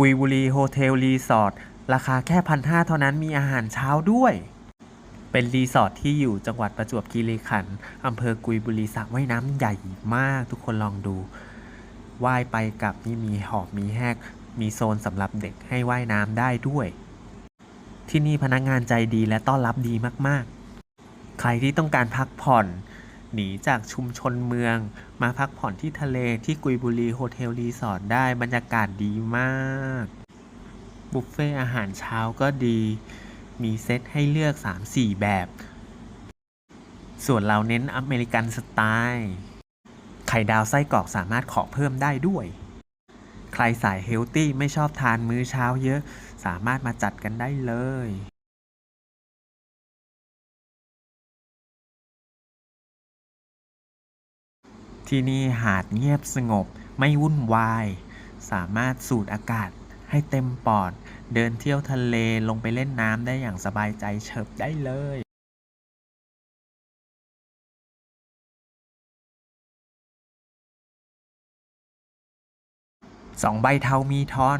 กุยบุรีโฮเทลรีสอร์ทราคาแค่พันห้าเท่านั้นมีอาหารเช้าด้วย เป็นรีสอร์ทที่อยู่จังหวัดประจวบคีรีขันธ์อำเภอกุยบุรีสระว่ายน้ำใหญ่มาก ทุกคนลองดูว่ายไปกับนี่มีหอบมีแหกมีโซนสำหรับเด็กให้ว่ายน้ำได้ด้วย ที่นี่พนักงานใจดีและต้อนรับดีมากๆ ใครที่ต้องการพักผ่อน หนีจากชุมชนเมือง มาพักผ่อนที่ทะเลที่กุยบุรีโฮเทลรีสอร์ทได้บรรยากาศดีมากบุฟเฟ่อาหารเช้าก็ดี มีเซตให้เลือก 3-4 แบบ ส่วนเราเน้นอเมริกันสไตล์ไข่ดาวไส้กรอกสามารถขอเพิ่มได้ด้วย ใครสายเฮลตี้ไม่ชอบทานมื้อเช้าเยอะ สามารถมาจัดกันได้เลย ที่นี่หาดเงียบสงบไม่วุ่นวาย สามารถสูดอากาศให้เต็มปอด เดินเที่ยวทะเลลงไปเล่นน้ำได้อย่างสบายใจเฉิบได้เลยสองใบเทามีทอน